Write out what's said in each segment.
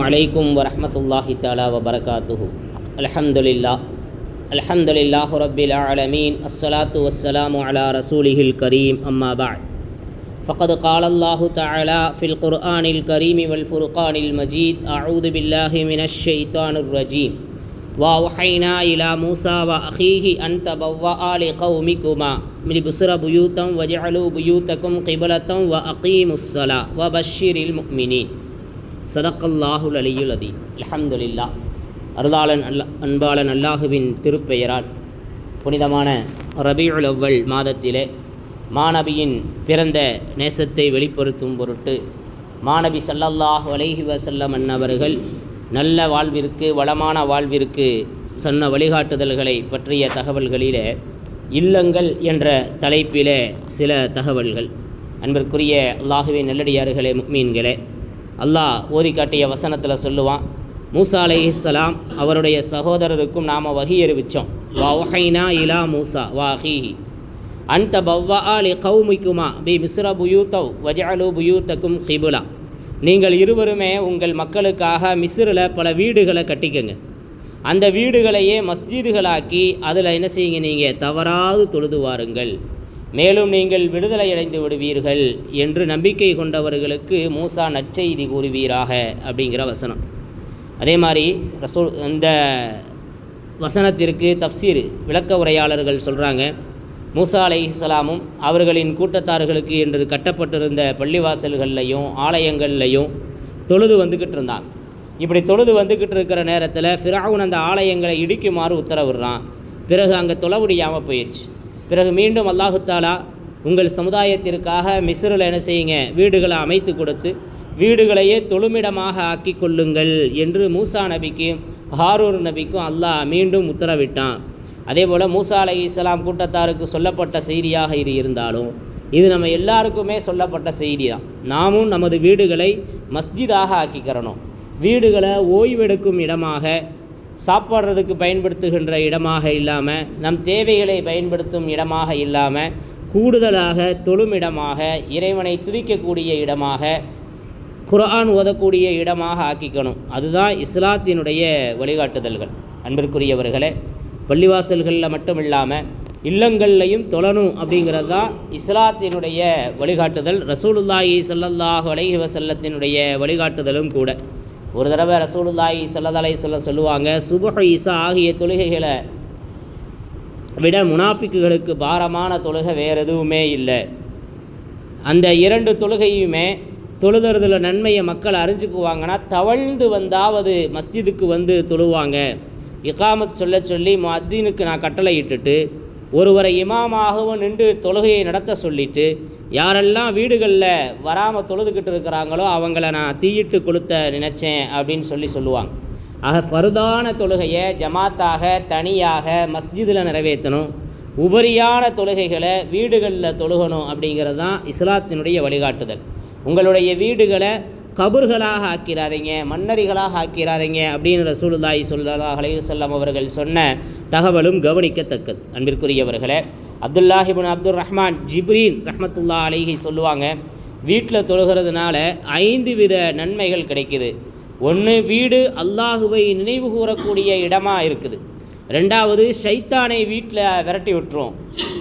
عليكم ورحمة الله تعالى وبركاته. الحمد لله الحمد لله رب العالمين. الصلاة والسلام على رسوله الكريم. أما بعد. فقد قال الله تعالى في القرآن الكريم والفرقان المجيد أعوذ بالله من الشيطان الرجيم. وأوحينا إلى موسى وأخيه أن تبوأ لقومكما. من بصر بيوتا وجعلوا بيوتكم قبلة وأقيموا الصلاة وبشر المؤمنين. சதக்கல்லாஹுல் அலியுல் அதி. அலமதுல்லா அருளாளன் அல்ல அன்பாளன் அல்லாஹுவின் திருப்பெயரால் புனிதமான ரபியுல் அவ்வல் மாதத்திலே மாணவியின் பிறந்த நேசத்தை வெளிப்படுத்தும் பொருட்டு மாணவி சல்லல்லாஹு அலைஹி வசல்லம் அன்னவர்கள் நல்ல வாழ்விற்கு வளமான வாழ்விற்கு சொன்ன வழிகாட்டுதல்களை பற்றிய தகவல்களிலே இல்லங்கள் என்ற தலைப்பிலே சில தகவல்கள். அன்பிற்குரிய அல்லாஹுவின் நல்லடியார்களே மீன்களே அல்லாஹ் ஓதி காட்டிய வசனத்தில் சொல்லுவான் மூசா அலைஹிஸ்ஸலாம் அவருடைய சகோதரருக்கும் நாம் வகி அறிவித்தோம் வா ஒஹைனா இலா மூசா வாஹிஹி. அன்த பவ்வா அலி கௌமிக்குமா பி மிஸ்ர புயூத்தவ் வஜாலு புயூத்தக்கும் கிபுலா. நீங்கள் இருவருமே உங்கள் மக்களுக்காக மிஸ்ரில் பல வீடுகளை கட்டிக்கங்க. அந்த வீடுகளையே மஸ்ஜிதுகளாக்கி அதில் என்ன செய்யுங்க நீங்கள் தவறாது தொழுது வாருங்கள். மேலும் நீங்கள் விடுதலை அடைந்து விடுவீர்கள் என்று நம்பிக்கை கொண்டவர்களுக்கு மூசா நற்செய்தி கூறுவீராக அப்படிங்கிற வசனம். அதே மாதிரி ரசோ இந்த வசனத்திற்கு தப்சீர் விளக்க உரையாளர்கள் சொல்கிறாங்க மூசா அலை இஸ்லாமும் அவர்களின் கூட்டத்தார்களுக்கு என்று கட்டப்பட்டிருந்த பள்ளிவாசல்கள்லையும் ஆலயங்கள்லையும் தொழுது வந்துக்கிட்டு இருந்தாங்க இப்படி தொழுது வந்துக்கிட்டு இருக்கிற நேரத்தில் ஃபிராவுன் அந்த ஆலயங்களை இடிக்குமாறு உத்தரவிடுறான். பிறகு அங்கே தொழ முடியாமல் போயிடுச்சு பிறகு மீண்டும் அல்லாஹுத்தாலா உங்கள் சமுதாயத்திற்காக மிஸ்ரில் என்ன செய்யுங்க? வீடுகளை அமைத்து கொடுத்து வீடுகளையே தொழுமிடமாக ஆக்கி கொள்ளுங்கள் என்று மூசா நபிக்கும் ஹாரூர் நபிக்கும் அல்லாஹ் மீண்டும் உத்தரவிட்டான். அதே போல் மூசா அலை இஸ்லாம் கூட்டத்தாருக்கு சொல்லப்பட்ட செய்தியாக இது இருந்தாலும் இது நம்ம எல்லாருக்குமே சொல்லப்பட்ட செய்தி தான் நாமும் நமது வீடுகளை மஸ்ஜிதாக ஆக்கிக்கிறணும். வீடுகளை ஓய்வெடுக்கும் இடமாக சாப்பிட்றதுக்கு பயன்படுத்துகின்ற இடமாக இல்லாமல் நம் தேவைகளை பயன்படுத்தும் இடமாக இல்லாமல் கூடுதலாக தொழுமிடமாக இறைவனை துதிக்கக்கூடிய இடமாக குர்ஆன் ஓதக்கூடிய இடமாக ஆக்கிக்கணும். அதுதான் இஸ்லாத்தினுடைய வழிகாட்டுதல்கள். அன்பிற்குரியவர்களே பள்ளிவாசல்களில் மட்டும் இல்லாமல் இல்லங்கள்லையும் தொழணும் அப்படிங்கிறது தான் இஸ்லாத்தினுடைய வழிகாட்டுதல். ரசூலுல்லாஹி ஸல்லல்லாஹு அலைஹி வசல்லத்தினுடைய வழிகாட்டுதலும் கூட. ஒரு தடவை ரசூலுல்லாஹி சல்லதாலை சொல்ல சொல்லுவாங்க சுபஹ இசா ஆகிய தொழுகைகளை விட முனாஃபிக்குகளுக்கு பாரமான தொழுகை வேறு எதுவுமே இல்லை. அந்த இரண்டு தொழுகையுமே தொழுதுறதுல நன்மையை மக்கள் அறிஞ்சுக்குவாங்கன்னா தவழ்ந்து வந்தாவது மஸ்ஜிதுக்கு வந்து தொழுவாங்க. இகாமத் சொல்ல சொல்லி மத்தீனுக்கு நான் கட்டளை இட்டுட்டு ஒருவரை இமாமாகவும் நின்று தொழுகையை நடத்த சொல்லிவிட்டு யாரெல்லாம் வீடுகளில் வராமல் தொழுதுகிட்டு இருக்கிறாங்களோ அவங்கள நான் தீயிட்டு கொளுத்த நினச்சேன் அப்படின்னு சொல்லி சொல்லுவாங்க. ஆக ஃபருதான தொழுகையை ஜமாத்தாக தனியாக மஸ்ஜிதில் நிறைவேற்றணும். உபரியான தொழுகைகளை வீடுகளில் தொழுகணும் அப்படிங்கிறது தான் இஸ்லாத்தினுடைய வழிகாட்டுதல். உங்களுடைய வீடுகளை கபர்களாக ஆக்கிறாதீங்க மன்னரிகளாக ஆக்கிறாதீங்க அப்படின்னு ரசூலுல்லாஹி சொல்லா அலையுசல்லாம் அவர்கள் சொன்ன தகவலும் கவனிக்கத்தக்கது. அன்பிற்குரியவர்களே அப்துல்லாஹிபின் அப்துல் ரஹ்மான் ஜிப்ரீன் ரஹமத்துல்லா அலிஹி சொல்லுவாங்க வீட்டில் தொழுகிறதுனால ஐந்து வித நன்மைகள் கிடைக்குது. ஒன்று வீடு அல்லாஹுவை நினைவு கூறக்கூடிய இடமாக இருக்குது. ரெண்டாவது ஷைத்தானை வீட்டில் விரட்டி விட்டுரும்.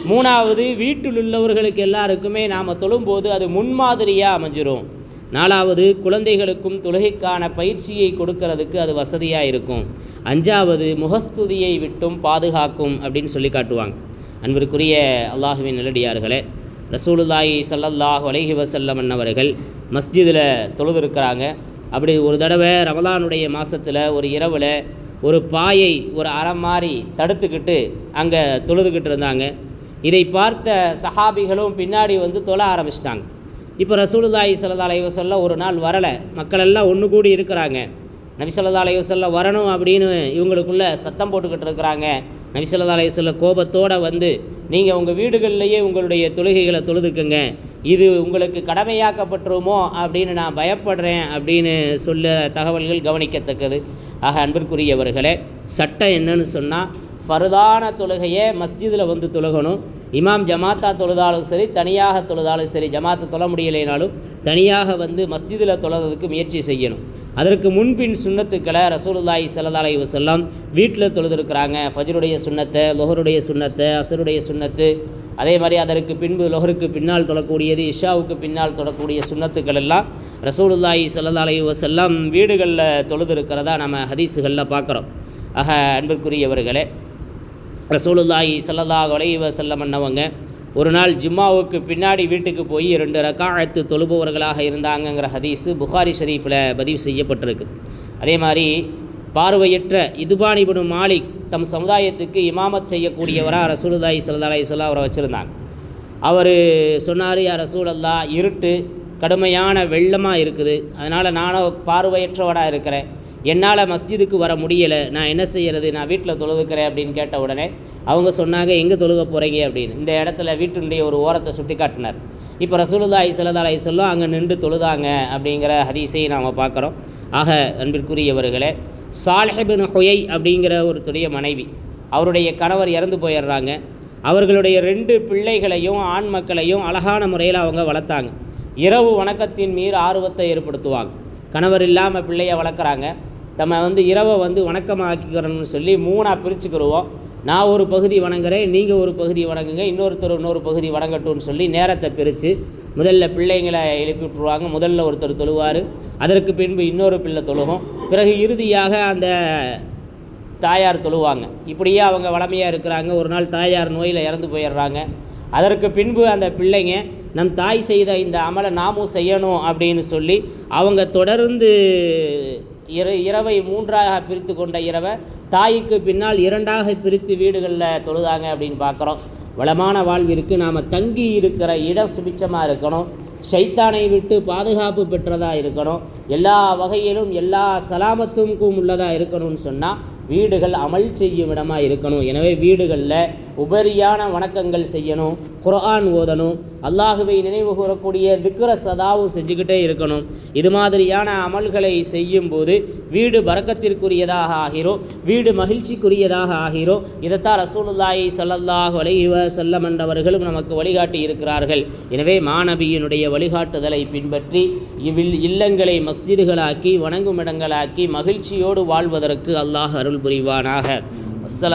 மூணாவது வீட்டில் உள்ளவர்களுக்கு எல்லாருக்குமே நாம் தொழும்போது அது முன்மாதிரியாக அமைஞ்சிரும். நாலாவது குழந்தைகளுக்கும் தொழுகைக்கான பயிற்சியை கொடுக்கறதுக்கு அது வசதியாக இருக்கும். அஞ்சாவது முகஸ்துதியை விட்டும் பாதுகாக்கும் அப்படின்னு சொல்லி காட்டுவாங்க. அன்பிற்குரிய அல்லாஹுவின் நிலடியார்களே ரசூலுல்லாஹி சல்லல்லாஹு அலைஹி வசல்லம் அவர்கள் மஸ்ஜிதில் தொழுதுருக்கிறாங்க. அப்படி ஒரு தடவை ரமலானுடைய மாதத்தில் ஒரு இரவில் ஒரு பாயை ஒரு அறம் மாதிரி தடுத்துக்கிட்டு அங்கே தொழுதுகிட்டு இருந்தாங்க. இதை பார்த்த சஹாபிகளும் பின்னாடி வந்து தொழ ஆரம்பிச்சிட்டாங்க. இப்போ ரசூலுல்லாஹி சல்லா அலைவசல்ல ஒரு நாள் வரலை. மக்கள் எல்லாம் ஒன்று கூடி இருக்கிறாங்க. நபிசல்லா அலையுசல்ல வரணும் அப்படின்னு இவங்களுக்குள்ளே சத்தம் போட்டுக்கிட்டு இருக்கிறாங்க. நபிசல்லா அலையுசல்ல கோபத்தோடு வந்து நீங்கள் உங்கள் வீடுகள்லேயே உங்களுடைய தொழுகைகளை தொழுதுக்குங்க. இது உங்களுக்கு கடமையாக்கப்பட்டுருமோ அப்படின்னு நான் பயப்படுறேன் அப்படின்னு சொல்ல தகவல்கள் கவனிக்கத்தக்கது. ஆக அன்பிற்குரியவர்களே சட்டம் என்னன்னு சொன்னால் ஃபருதான தொழுகையை மஸ்ஜிதில் வந்து தொழுகணும். இமாம் ஜமாத்தா தொழுதாலும் சரி தனியாக தொழுதாலும் சரி ஜமாத்தை தொழ முடியலைனாலும் தனியாக வந்து மஸ்ஜிதில் தொழுறதுக்கு முயற்சி செய்யணும். அதற்கு முன்பின் சுண்ணத்துக்களை ரசூலுல்லாஹி ஸல்லல்லாஹு அலைஹி வீட்டில் தொழுதுருக்கிறாங்க. ஃபஜ்ருடைய சுண்ணத்தை லொஹருடைய சுண்ணத்தை அசருடைய சுண்ணத்து. அதே மாதிரி அதற்கு பின்பு லொஹருக்கு பின்னால் தொழக்கூடியது இஷாவுக்கு பின்னால் தொழக்கூடிய சுண்ணத்துக்கள் எல்லாம் ரசூலுல்லாஹி ஸல்லல்லாஹு அலைஹி வஸல்லம் வீடுகளில் தொழுதுருக்கிறதா நம்ம ஹதீஸுகளில் பார்க்குறோம். ஆக அன்பிற்குரியவர்களே ரசூலுல்லாஹி ஸல்லல்லாஹு அலைஹி செல்லம் அன்னவங்க ஒரு நாள் ஜும்மாவுக்கு பின்னாடி வீட்டுக்கு போய் ரெண்டு ரக்காயத்து தொழுபவர்களாக இருந்தாங்கங்கிற ஹதீஸு புகாரி ஷரீஃபில் பதிவு செய்யப்பட்டிருக்கு. அதே மாதிரி பார்வையற்ற இதுபானிபனு மாலிக் தம் சமுதாயத்துக்கு இமாமத் செய்யக்கூடியவராக ரசூலுல்லாஹி சல்லா அலைஹி அவரை வச்சுருந்தாங்க. அவர் சொன்னார் யா ரசூலல்லா இருட்டு கடுமையான வெள்ளமாக இருக்குது. அதனால் நானும் பார்வையற்றவராக இருக்கிறேன். என்னால் மஸ்ஜிதுக்கு வர முடியலை. நான் என்ன செய்கிறது நான் வீட்டில் தொழுதுக்கிறேன் அப்படின்னு கேட்ட உடனே அவங்க சொன்னாங்க எங்கே தொழுக போகிறீங்க அப்படின்னு. இந்த இடத்துல வீட்டினுடைய ஒரு ஓரத்தை சுட்டி காட்டினார். இப்போ ரசூலுல்லாஹி ஸல்லல்லாஹு சொல்லும் அங்கே நின்று தொழுதாங்க அப்படிங்கிற ஹதீஸை நாம் பார்க்குறோம். ஆக அன்பிற்குரியவர்களே சாலஹிபின் ஹொயை அப்படிங்கிற ஒருத்துடைய மனைவி அவருடைய கணவர் இறந்து போயிடுறாங்க. அவர்களுடைய ரெண்டு பிள்ளைகளையும் ஆண் மக்களையும் அழகான முறையில் அவங்க வளர்த்தாங்க. இரவு வணக்கத்தின் மீது ஆர்வத்தை ஏற்படுத்துவாங்க. கணவர் இல்லாமல் பிள்ளையை வளர்க்குறாங்க. நம்ம வந்து இரவை வந்து வணக்கமாக்கிக்கிறோம்னு சொல்லி மூணாக பிரிச்சுக்கிடுவோம் நான் ஒரு பகுதி வணங்குறேன் நீங்கள் ஒரு பகுதி வணங்குங்க இன்னொருத்தர் இன்னொரு பகுதி வணங்கட்டும்னு சொல்லி நேரத்தை பிரித்து முதல்ல பிள்ளைங்களை எழுப்பி விட்ருவாங்க முதல்ல ஒருத்தர் தொழுவார் அதற்கு பின்பு இன்னொரு பிள்ளை தொழுகும். பிறகு இறுதியாக அந்த தாயார் தொழுவாங்க. இப்படியே அவங்க வளமையாக இருக்கிறாங்க. ஒரு நாள் தாயார் நோயில் இறந்து போயிடுறாங்க. அதற்கு பின்பு அந்த பிள்ளைங்க நம் தாய் செய்த இந்த அமலை நாமும் செய்யணும் அப்படின்னு சொல்லி அவங்க தொடர்ந்து இர இரவை மூன்றாக பிரித்து கொண்ட இரவை தாய்க்கு பின்னால் இரண்டாக பிரித்து வீடுகளில் தொழுதாங்க அப்படின்னு பார்க்குறோம். வளமான வாழ்விற்கு நாம் தங்கி இருக்கிற இடம் சுபிச்சமாக இருக்கணும். ஷைத்தானை விட்டு பாதுகாப்பு பெற்றதாக இருக்கணும். எல்லா வகையிலும் எல்லா சலாமத்துக்கும் உள்ளதாக இருக்கணும்னு சொன்னால் வீடுகள் அமல் செய்யும் இடமாக இருக்கணும். எனவே வீடுகளில் உபரியான வணக்கங்கள் செய்யணும் குர்ஆன் ஓதணும் அல்லாஹுவை நினைவு கூறக்கூடிய திக்ர சதாவும் செஞ்சுக்கிட்டே இருக்கணும். இது மாதிரியான அமல்களை செய்யும்போது வீடு வரக்கத்திற்குரியதாக ஆகிறோம் வீடு மகிழ்ச்சிக்குரியதாக ஆகிறோம் இதைத்தான் ரசூலுல்லாஹி சல்லல்லாஹ் வலைவ செல்லமன்றவர்களும் நமக்கு வழிகாட்டி இருக்கிறார்கள். எனவே மாணவியினுடைய வழிகாட்டுதலை பின்பற்றி இவ்வில் இல்லங்களை மஸ்ஜிதுகளாக்கி வணங்கும் இடங்களாக்கி மகிழ்ச்சியோடு வாழ்வதற்கு அல்லாஹ் அருள் அருள் புரிவானாக அஸ்ஸலாம்